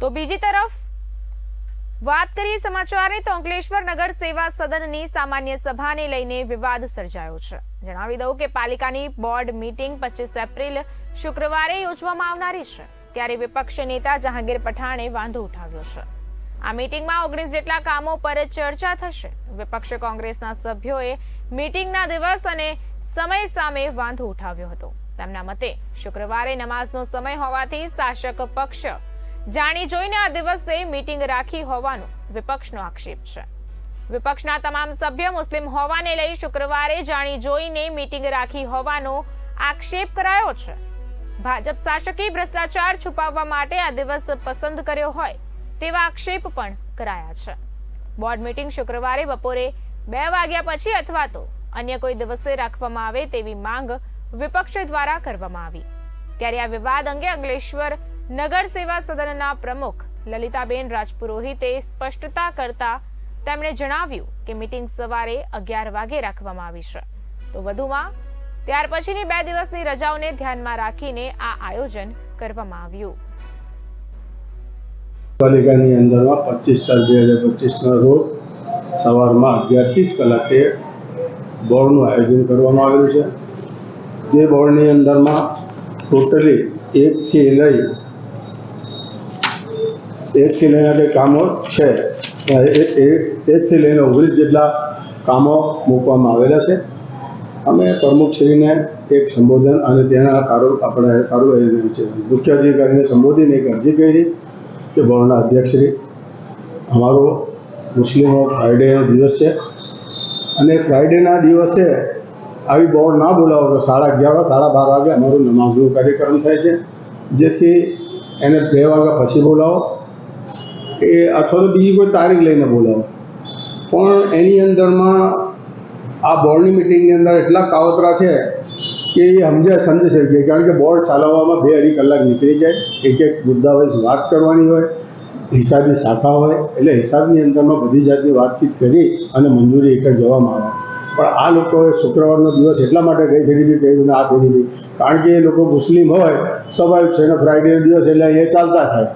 તો બીજી તરફ વાત કરીએ સમાચારની, તો અંકલેશ્વર નગર સેવા સદનની સામાન્ય સભાને લઈને વિવાદ સર્જાયો છે. જણાવી દઉં કે પાલિકાની બોર્ડ મીટિંગ પચીસ એપ્રિલ શુક્રવારે યોજવામાં આવનારી છે, ત્યારે વિપક્ષ નેતા જહાંગીર પઠાણે વાંધો ઉઠાવ્યો છે. આ મીટિંગમાં ઓગણીસ જેટલા કામો પર ચર્ચા થશે. વિપક્ષ કોંગ્રેસના સભ્યોએ મીટિંગના દિવસ અને સમય સામે વાંધો ઉઠાવ્યો હતો. તેમના મતે, શુક્રવારે નમાઝનો સમય હોવાથી શાસક પક્ષ જાણી જોઈને આ દિવસે મીટિંગ રાખી હોવાનો વિપક્ષનો આક્ષેપ છે. વિપક્ષના તમામ સભ્ય મુસ્લિમ હોવાને લઈ શુક્રવારે જાણી જોઈને મીટિંગ રાખી હોવાનો આક્ષેપ કરાયો છે. ભાજપ શાસકે ભ્રષ્ટાચાર છુપાવવા માટે આ દિવસ પસંદ કર્યો હોય તેવા આક્ષેપ પણ કરાયા છે. બોર્ડ મીટિંગ શુક્રવારે બપોરે બે વાગ્યા પછી અથવા તો અન્ય કોઈ દિવસે રાખવામાં આવે તેવી માંગ વિપક્ષ દ્વારા કરવામાં આવી. ત્યારે આ વિવાદ અંગે અંકલેશ્વર નગર સેવા સદનના પ્રમુખ લલિતાબેન રાજપુરોહિતે સ્પષ્ટતા કરતા તેમણે જણાવ્યું કે મિટિંગ સવારે અગિયાર વાગે રાખવામાં આવી છે. તો વધુમાં, ત્યાર પછીની બે દિવસની રજાઓને ધ્યાનમાં રાખીને આ આયોજન કરવામાં આવ્યું. પાલિકાની અંદરમાં પચીસ ચાર બે હજાર પચીસના રોજ સવારમાં અગિયાર ત્રીસ કલાકે બોર્ડનું આયોજન કરવામાં આવેલું છે. જે બોર્ડની અંદરમાં ટોટલી એકથી લઈ એકથી લઈને જે કામો છે એકથી લઈને ઓગણીસ જેટલા કામો મૂકવામાં આવેલા છે. અમે પ્રમુખશ્રીને એક સંબોધન અને તેના કારો, આપણે કારોબારી છે મુખ્ય અધિકારીને સંબોધીને એક અરજી કરી કે બોર્ડના અધ્યક્ષશ્રી અમારો મુસ્લિમો ફ્રાઈડેનો દિવસ છે. અને ફ્રાઈડેના દિવસે આવી બોર્ડ ના બોલાવો તો સાડા અગિયાર સાડા બાર વાગે અમારું નમાઝનો કાર્યક્રમ થાય છે. જેથી એને બે વાગ્યા પછી બોલાવો. એ અથવા તો બીજી કોઈ તારીખ લઈને બોલાવો. પણ એની અંદરમાં આ બોર્ડની મિટિંગની અંદર એટલા કાવતરા છે કે એ સમજ્યા સમજી શકીએ કારણ કે બોર્ડ ચલાવવામાં બે અઢી કલાક નીકળી જાય. એક એક મુદ્દા વાઇઝ વાત કરવાની હોય, હિસાબની શાખા હોય, એટલે હિસાબની અંદરમાં બધી જાતની વાતચીત કરી અને મંજૂરી એક જવામાં આવે. પણ આ લોકોએ શુક્રવારનો દિવસ એટલા માટે ગઈ ફેરી બી કહ્યું ને આ ફેરી બી. કારણ કે એ લોકો મુસ્લિમ હોય, સ્વાભાવિક છે ને ફ્રાઈડેનો દિવસ એટલે એ ચાલતા થાય.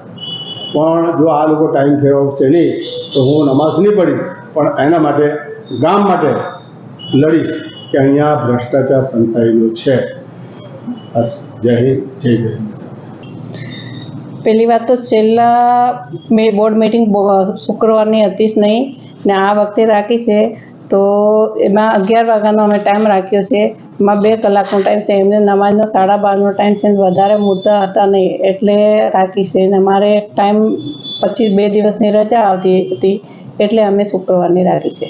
પણ જો આ લોકો ટાઈમ ફેરવશે નહીં, તો હું નમાઝ નહીં પડીશ પણ એના માટે, ગામ માટે લડીશ કે અહીંયા ભ્રષ્ટાચાર સંતાયેલો છે. બસ, જય હિન્દ, જય ગરીબ પહેલી વાત તો છેલ્લા મેં બોર્ડ મિટિંગ શુક્રવારની હતી જ નહીં, ને આ વખતે રાખી છે. તો એમાં અગિયાર વાગ્યાનો અમે ટાઈમ રાખ્યો છે. એમાં બે કલાકનો ટાઈમ છે. એમને નમાજનો સાડા બારનો ટાઈમ છે. વધારે મુદ્દા હતા નહીં. એટલે રાખી છે. ને મારે ટાઈમ પછી બે દિવસની રજા આવતી હતી. એટલે અમે શુક્રવારની રાખી છે.